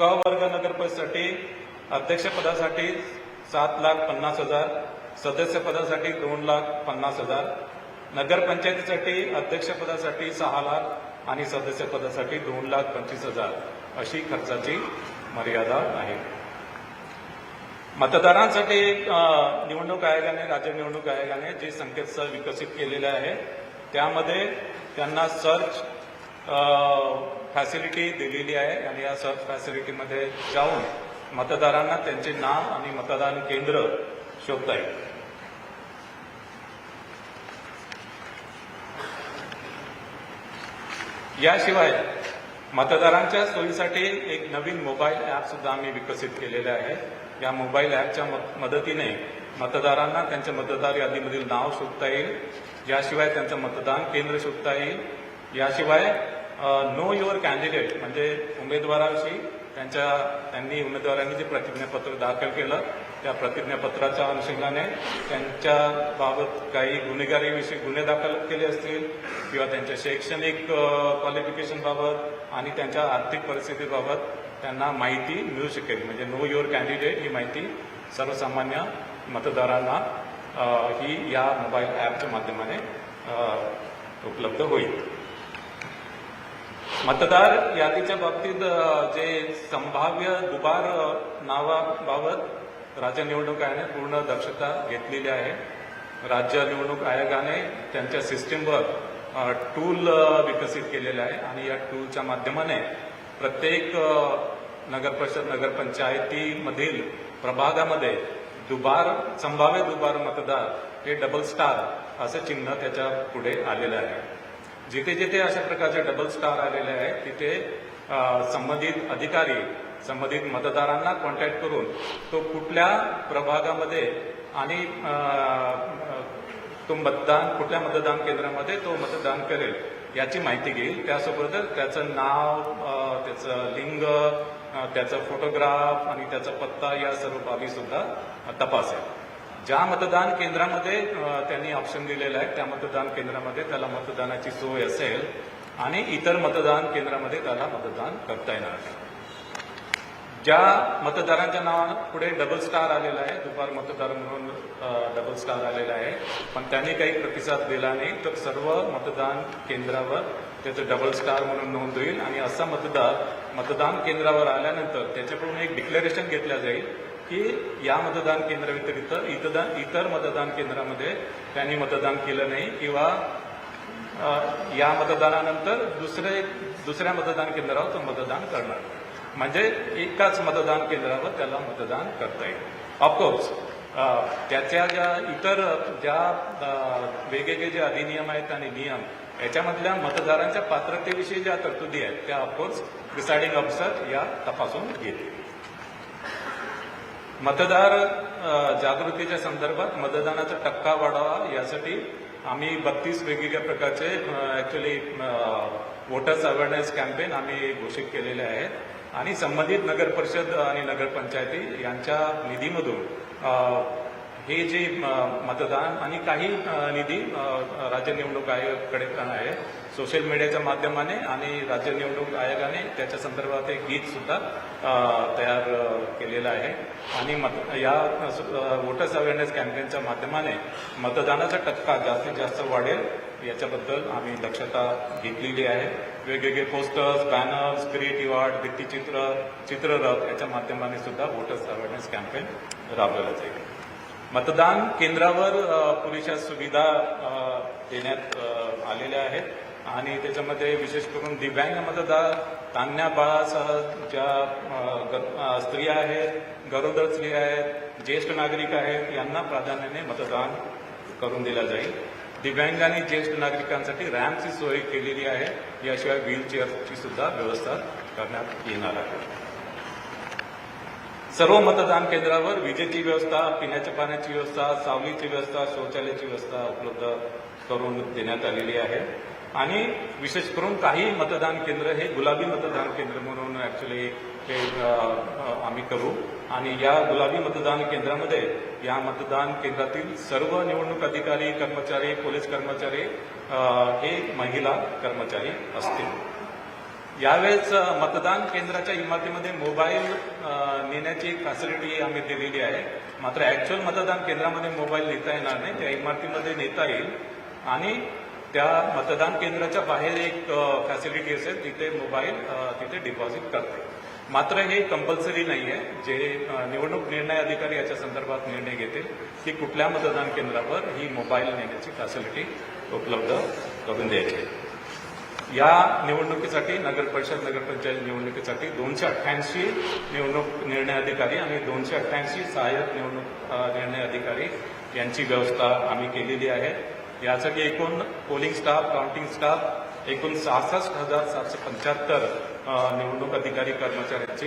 क वर्ग नगरपरिषदसाठी अध्यक्षपदासाठी सात लाख पन्नास हजार सदस्यपदासाठी दोन लाख पन्नास हजार नगरपंचायतीसाठी अध्यक्षपदासाठी सहा लाख आणि सदस्यपदासाठी दोन लाख पंचवीस हजार अशी खर्चाची मर्यादा आहे. मतदारांसाठी एक निवडणूक आयोगाने राज्य निवडणूक आयोगाने जे संकेतस्थळ विकसित केलेले आहे त्यामध्ये त्यांना सर्च फॅसिलिटी दिलेली आहे आणि या सर्च फॅसिलिटीमध्ये जाऊन मतदारांना त्यांचे नाव आणि मतदान केंद्र शोधता येईल. याशिवाय मतदारांच्या सोयीसाठी एक नवीन मोबाईल ॲप सुद्धा आम्ही विकसित केलेले आहे. या मोबाईल ॲपच्या मदतीने मतदारांना त्यांच्या मतदार यादीमधील नाव शोधता येईल. याशिवाय त्यांचं मतदान केंद्र शोधता येईल. याशिवाय नो युअर कॅन्डिडेट म्हणजे उमेदवाराविषयी त्यांच्या त्यांनी उमेदवारांनी जे प्रतिज्ञापत्र दाखल केलं त्या प्रतिज्ञापत्राच्या अनुषंगाने त्यांच्या बाबत काही गुन्हेगारीविषयी गुन्हे दाखल केले असतील किंवा त्यांच्या शैक्षणिक क्वालिफिकेशन बाबत आणि त्यांच्या आर्थिक परिस्थितीबाबत त्यांना माहिती मिळू शकेल. म्हणजे नो युअर कॅन्डिडेट ही माहिती सर्वसामान्य मतदारांना ही या मोबाईल ॲपच्या माध्यमाने उपलब्ध होईल. मतदार यादीच्या बाबतीत जे संभाव्य दुबार नावाबाबत राज्य निवडणूक आयोगाने पूर्ण दक्षता घेतलेली आहे. राज्य निवडणूक आयोगाने त्यांच्या सिस्टीमवर टूल विकसित केलेलं आहे आणि या टूलच्या माध्यमाने प्रत्येक नगरपरिषद नगरपंचायतीमधील प्रभागामध्ये दुबार संभाव्य दुबार मतदार हे डबल स्टार असं चिन्ह त्याच्या पुढे आलेलं आहे. जिथे जिथे अशा प्रकारचे डबल स्टार आलेले आहेत तिथे संबंधित अधिकारी संबंधित मतदारांना कॉन्टॅक्ट करून तो कुठल्या प्रभागामध्ये आणि तो मतदान कुठल्या मतदान केंद्रामध्ये तो मतदान करेल याची माहिती घेईल. त्यासोबतच त्याचं नाव त्याचं लिंग त्याचा फोटोग्राफ आणि त्याचा पत्ता या सर्व बाबी सुद्धा तपासेल. ज्या मतदान केंद्रामध्ये त्यांनी ऑप्शन दिलेलं आहे त्या मतदान केंद्रामध्ये त्याला मतदानाची सोय असेल आणि इतर मतदान केंद्रामध्ये त्याला मतदान करता येणार आहे ज्या मतदारांच्या नावानं पुढे डबल स्टार आलेला आहे दुपार मतदार म्हणून डबल स्टार आलेला आहे पण त्यांनी काही प्रतिसाद दिला नाही तर सर्व मतदान केंद्रावर त्याचं डबल स्टार म्हणून नोंद होईल आणि असा मतदार मतदान केंद्रावर आल्यानंतर त्याच्याकडून एक डिक्लेरेशन घेतलं जाईल की या मतदान केंद्राव्यतिरिक्त इतर इतर मतदान केंद्रामध्ये त्यांनी मतदान केलं नाही किंवा या मतदानानंतर दुसरे दुसऱ्या मतदान केंद्रावर तो मतदान करणार. म्हणजे एकाच मतदान केंद्रावर त्याला मतदान करता येईल. ऑफकोर्स त्याच्या ज्या इतर ज्या वेगवेगळे जे अधिनियम आहेत आणि नियम याच्यामधल्या मतदारांच्या पात्रतेविषयी ज्या तरतुदी आहेत त्या ऑफकोर्स प्रिसायडिंग ऑफिसर या तपासून घेतील. मतदार जागृतीच्या संदर्भात मतदानाचा टक्का वाढावा यासाठी आम्ही बत्तीस वेगवेगळ्या प्रकारचे ॲक्च्युली वोटर्स अवेअरनेस कॅम्पेन आम्ही घोषित केलेले आहेत. आणि संबंधित नगर परिषद आणि नगरपंचायती यांच्या निधीमधून हे जे मतदान आणि काही निधी राज्य निवडणूक आयोगाकडे पण आहे. सोशल मीडियाच्या माध्यमाने आणि राज्य निवडणूक आयोगाने त्याच्या संदर्भात एक गीत सुद्धा तयार केलेलं आहे. आणि मत या वोटर्स अवेअरनेस कॅम्पेनच्या माध्यमाने मतदानाचा टक्का जास्तीत जास्त वाढेल याच्याबद्दल आम्ही दक्षता घेतलेली आहे. वेगवेगळे पोस्टर्स बॅनर्स क्रिएटिव्ह आर्ट भित्तीचित्र चित्ररथ याच्या माध्यमाने सुद्धा वोटर्स अवेअरनेस कॅम्पेन राबवला जाईल. मतदान केंद्रावर पुरेशा सुविधा देण्यात आलेल्या आहेत. आणि त्याच्यामध्ये विशेष करून दिव्यांग मतदार तान्या बाळासह ज्या ग- स्त्रिया आहेत गरोदर स्त्रिया आहेत ज्येष्ठ नागरिक आहेत यांना प्राधान्याने मतदान करून दिलं जाईल. दिव्यांग आणि ज्येष्ठ नागरिकांसाठी रॅम्पची सोय केलेली आहे. याशिवाय व्हीलचेअरची सुद्धा व्यवस्था करण्यात येणार आहे. सर्व मतदान केंद्रावर विजेची व्यवस्था पिण्याच्या पाण्याची व्यवस्था सावलीची व्यवस्था शौचालयाची व्यवस्था उपलब्ध करून देण्यात आलेली आहे. आणि विशेष करून काही मतदान केंद्र हे गुलाबी मतदान केंद्र म्हणून ऍक्च्युली हे आम्ही करू. आणि या गुलाबी मतदान केंद्रामध्ये या मतदान केंद्रातील सर्व निवडणूक अधिकारी कर्मचारी पोलीस कर्मचारी हे महिला कर्मचारी असतील. यावेळेस मतदान केंद्राच्या इमारतीमध्ये मोबाईल नेण्याची फॅसिलिटी आम्ही दिलेली आहे. मात्र ऍक्च्युअल मतदान केंद्रामध्ये मोबाईल नेता येणार नाही. त्या इमारतीमध्ये नेता येईल. आणि त्या मतदान केंद्राच्या बाहेर एक फॅसिलिटी असेल तिथे मोबाईल तिथे डिपॉझिट करते. मात्र हे कंपल्सरी नाही आहे. जे निवडणूक निर्णय अधिकारी याच्या संदर्भात निर्णय घेतील की कुठल्या मतदान केंद्रावर ही मोबाईल नेण्याची फॅसिलिटी उपलब्ध करून द्यायची या निवडणुकीसाठी नगर परिषद नगरपंचायत निवडणुकीसाठी दोनशे अठ्ठ्याऐंशी निवडणूक निर्णय अधिकारी आणि दोनशे अठ्ठ्याऐंशी सहाय्यक निवडणूक निर्णय अधिकारी यांची व्यवस्था आम्ही केलेली आहे. यासाठी एकूण पोलिंग स्टाफ काउंटिंग स्टाफ एकूण सहासष्ट हजार सातशे पंच्याहत्तर निवडणूक अधिकारी कर्मचाऱ्यांची